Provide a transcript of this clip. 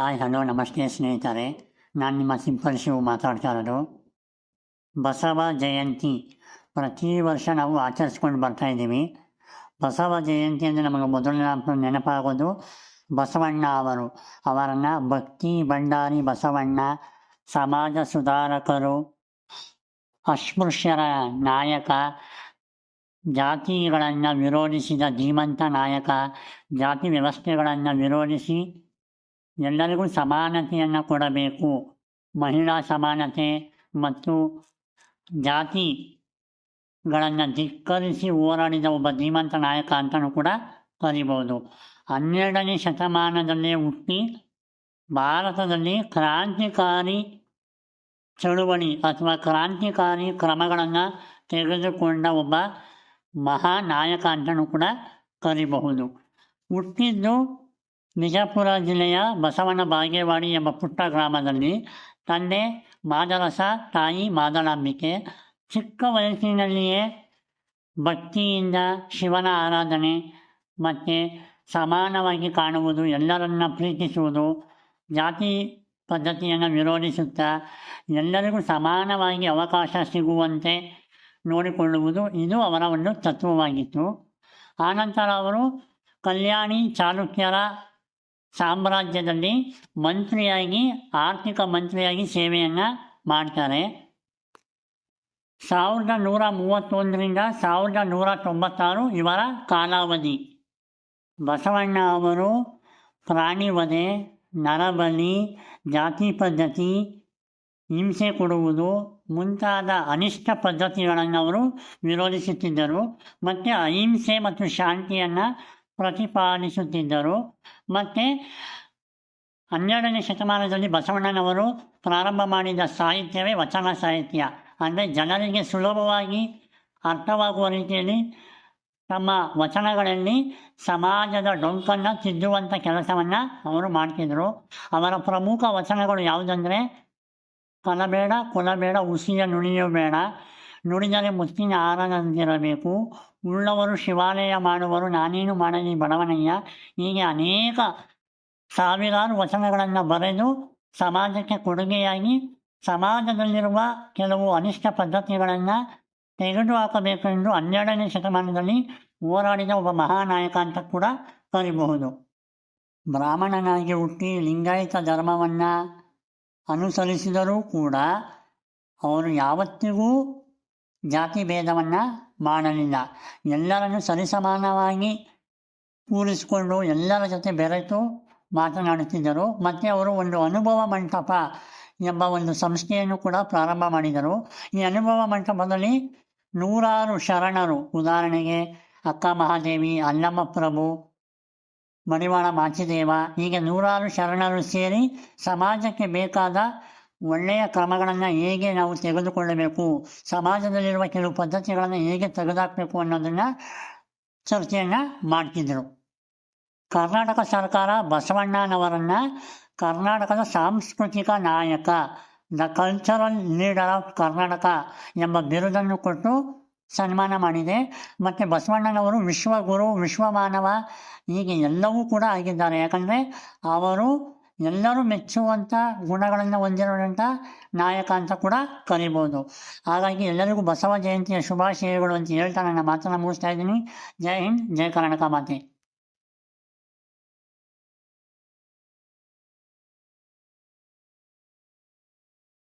Hi, hello, ನಮಸ್ತೆ ಸ್ನೇಹಿತರೆ. ನಾನು ನಿಮ್ಮ ಸಿಂಪಲ್ ಶಿವ್ ಮಾತಾಡ್ತಾ ಇರೋದು ಬಸವ ಜಯಂತಿ. ಪ್ರತಿ ವರ್ಷ ನಾವು ಆಚರಿಸ್ಕೊಂಡು ಬರ್ತಾ ಇದ್ದೀವಿ. ಬಸವ ಜಯಂತಿ ಅಂದರೆ ನಮಗೆ ಮೊದಲನೇ ನೆನಪಾಗೋದು ಬಸವಣ್ಣ ಅವರು. ಅವರನ್ನು ಭಕ್ತಿ ಭಂಡಾರಿ ಬಸವಣ್ಣ, ಸಮಾಜ ಸುಧಾರಕರು, ಅಸ್ಪೃಶ್ಯರ ನಾಯಕ, ಜಾತಿಗಳನ್ನು ವಿರೋಧಿಸಿದ ಧೀಮಂತ ನಾಯಕ, ಜಾತಿ ವ್ಯವಸ್ಥೆಗಳನ್ನು ವಿರೋಧಿಸಿ ಎಲ್ಲರಿಗೂ ಸಮಾನತೆಯನ್ನು ಕೊಡಬೇಕು. ಮಹಿಳಾ ಸಮಾನತೆ ಮತ್ತು ಜಾತಿಗಳನ್ನು ಧಿಕ್ಕರಿಸಿ ಹೋರಾಡಿದ ಒಬ್ಬ ಧೀಮಂತ ನಾಯಕ ಅಂತಲೂ ಕೂಡ ಕರಿಬೋದು. ಹನ್ನೆರಡನೇ ಶತಮಾನದಲ್ಲೇ ಹುಟ್ಟಿ ಭಾರತದಲ್ಲಿ ಕ್ರಾಂತಿಕಾರಿ ಚಳುವಳಿ ಅಥವಾ ಕ್ರಾಂತಿಕಾರಿ ಕ್ರಮಗಳನ್ನು ತೆಗೆದುಕೊಂಡ ಒಬ್ಬ ಮಹಾನಾಯಕ ಅಂತಲೂ ಕೂಡ ಕರಿಬಹುದು. ಹುಟ್ಟಿದ್ದು ವಿಜಯಪುರ ಜಿಲ್ಲೆಯ ಬಸವನ ಬಾಗೇವಾಡಿ ಎಂಬ ಪುಟ್ಟ ಗ್ರಾಮದಲ್ಲಿ ತಂದೆ ಮಾದರಸ, ತಾಯಿ ಮಾದಳಾಂಬಿಕೆ ಚಿಕ್ಕ ವಯಸ್ಸಿನಲ್ಲಿಯೇ ಭಕ್ತಿಯಿಂದ ಶಿವನ ಆರಾಧನೆ ಮತ್ತು ಸಮಾನವಾಗಿ ಕಾಣುವುದು, ಎಲ್ಲರನ್ನ ಪ್ರೀತಿಸುವುದು, ಜಾತಿ ಪದ್ಧತಿಯನ್ನು ವಿರೋಧಿಸುತ್ತಾ ಎಲ್ಲರಿಗೂ ಸಮಾನವಾಗಿ ಅವಕಾಶ ಸಿಗುವಂತೆ ನೋಡಿಕೊಳ್ಳುವುದು ಇದು ಅವರ ಒಂದು ತತ್ವವಾಗಿತ್ತು. ಆನಂತರ ಅವರು ಕಲ್ಯಾಣಿ ಚಾಲುಕ್ಯರ ಸಾಮ್ರಾಜ್ಯದಲ್ಲಿ ಮಂತ್ರಿಯಾಗಿ, ಆರ್ಥಿಕ ಮಂತ್ರಿಯಾಗಿ ಸೇವೆಯನ್ನು ಮಾಡ್ತಾರೆ. ಸಾವಿರದ ನೂರ ಮೂವತ್ತೊಂದರಿಂದ ಸಾವಿರದ ನೂರ ತೊಂಬತ್ತಾರು ಇವರ ಕಾಲಾವಧಿ. ಬಸವಣ್ಣ ಅವರು ಪ್ರಾಣಿ ವಧೆ ನರಬಲಿ ಜಾತಿ ಪದ್ಧತಿ, ಹಿಂಸೆ ಕೊಡುವುದು ಮುಂತಾದ ಅನಿಷ್ಟ ಪದ್ಧತಿಗಳನ್ನು ಅವರು ವಿರೋಧಿಸುತ್ತಿದ್ದರು. ಮತ್ತು ಅಹಿಂಸೆ ಮತ್ತು ಶಾಂತಿಯನ್ನು ಪ್ರತಿಪಾದಿಸುತ್ತಿದ್ದರು. ಮತ್ತು ಹನ್ನೆರಡನೇ ಶತಮಾನದಲ್ಲಿ ಬಸವಣ್ಣನವರು ಪ್ರಾರಂಭ ಮಾಡಿದ ಸಾಹಿತ್ಯವೇ ವಚನ ಸಾಹಿತ್ಯ. ಅಂದರೆ ಜನರಿಗೆ ಸುಲಭವಾಗಿ ಅರ್ಥವಾಗುವ ರೀತಿಯಲ್ಲಿ ತಮ್ಮ ವಚನಗಳಲ್ಲಿ ಸಮಾಜದ ಡೊಂಕನ್ನು ತಿದ್ದುವಂಥ ಕೆಲಸವನ್ನು ಅವರು ಮಾಡ್ತಿದ್ದರು ಅವರ ಪ್ರಮುಖ ವಚನಗಳು ಯಾವುದಂದರೆ, ಕಲಬೇಡ, ಕೊಲಬೇಡ ಉಸಿಯ ನುಡಿಯೂ ಬೇಡ. ನುಡಿದರೆ ಮುತ್ತಿನ ಆರದಂತಿರಬೇಕು ಉಳ್ಳವರು ಶಿವಾಲಯ ಮಾಡುವರು, ನಾನೇನು ಮಾಡಲಿ ಬಡವನಯ್ಯ. ಹೀಗೆ ಅನೇಕ ಸಾವಿರಾರು ವಚನಗಳನ್ನು ಬರೆದು ಸಮಾಜಕ್ಕೆ ಕೊಡುಗೆಯಾಗಿ ಸಮಾಜದಲ್ಲಿರುವ ಕೆಲವು ಅನಿಷ್ಟ ಪದ್ಧತಿಗಳನ್ನು ತೆಗೆದುಹಾಕಬೇಕೆಂದು ಹನ್ನೆರಡನೇ ಶತಮಾನದಲ್ಲಿ ಹೋರಾಡಿದ ಒಬ್ಬ ಮಹಾನಾಯಕ ಅಂತ ಕೂಡ ಕರಿಬಹುದು. ಬ್ರಾಹ್ಮಣನಾಗಿ ಹುಟ್ಟಿ ಲಿಂಗಾಯತ ಧರ್ಮವನ್ನು ಅನುಸರಿಸಿದರೂ ಕೂಡ ಅವರು ಯಾವತ್ತಿಗೂ ಜಾತಿ ಭೇದವನ್ನು ಮಾಡಲಿಲ್ಲ. ಎಲ್ಲರನ್ನು ಸರಿಸಮಾನವಾಗಿ ಕೂರಿಸಿಕೊಂಡು ಎಲ್ಲರ ಜೊತೆ ಬೆರೆತು ಮಾತನಾಡುತ್ತಿದ್ದರು. ಮತ್ತು ಅವರು ಒಂದು ಅನುಭವ ಮಂಟಪ ಎಂಬ ಒಂದು ಸಂಸ್ಥೆಯನ್ನು ಕೂಡ ಪ್ರಾರಂಭ ಮಾಡಿದರು. ಈ ಅನುಭವ ಮಂಟಪದಲ್ಲಿ ನೂರಾರು ಶರಣರು, ಉದಾಹರಣೆಗೆ ಅಕ್ಕ ಮಹಾದೇವಿ, ಅಲ್ಲಮ್ಮ ಪ್ರಭು, ಮಡಿವಾಳ ಮಾಚಿದೇವ, ಹೀಗೆ ನೂರಾರು ಶರಣರು ಸೇರಿ ಸಮಾಜಕ್ಕೆ ಬೇಕಾದ ಒಳ್ಳೆಯ ಕ್ರಮಗಳನ್ನು ಹೇಗೆ ನಾವು ತೆಗೆದುಕೊಳ್ಳಬೇಕು, ಸಮಾಜದಲ್ಲಿರುವ ಕೆಲವು ಪದ್ಧತಿಗಳನ್ನು ಹೇಗೆ ತೆಗೆದುಹಾಕಬೇಕು ಅನ್ನೋದನ್ನು ಚರ್ಚೆಯನ್ನು ಮಾಡ್ತಿದ್ದರು ಕರ್ನಾಟಕ ಸರ್ಕಾರ ಬಸವಣ್ಣನವರನ್ನು ಕರ್ನಾಟಕದ ಸಾಂಸ್ಕೃತಿಕ ನಾಯಕ, the cultural leader of Karnataka ಎಂಬ ಬಿರುದನ್ನು ಕೊಟ್ಟು ಸನ್ಮಾನ ಮಾಡಿದೆ. ಮತ್ತು ಬಸವಣ್ಣನವರು ವಿಶ್ವಗುರು, ವಿಶ್ವಮಾನವ, ಹೀಗೆ ಎಲ್ಲವೂ ಕೂಡ ಆಗಿದ್ದಾರೆ. ಯಾಕಂದರೆ ಅವರು ಎಲ್ಲರೂ ಮೆಚ್ಚುವಂಥ ಗುಣಗಳನ್ನು ಹೊಂದಿರುವಂಥ ನಾಯಕ ಅಂತ ಕೂಡ ಕರಿಬೋದು. ಹಾಗಾಗಿ ಎಲ್ಲರಿಗೂ ಬಸವ ಜಯಂತಿಯ ಶುಭಾಶಯಗಳು ಅಂತ ಹೇಳ್ತಾ ನನ್ನ ಮಾತನ್ನು ಮುಗಿಸ್ತಾ ಇದ್ದೀನಿ. ಜೈ ಹಿಂದ್, ಜೈ ಕರ್ನಾಟಕ ಮಾತೆ.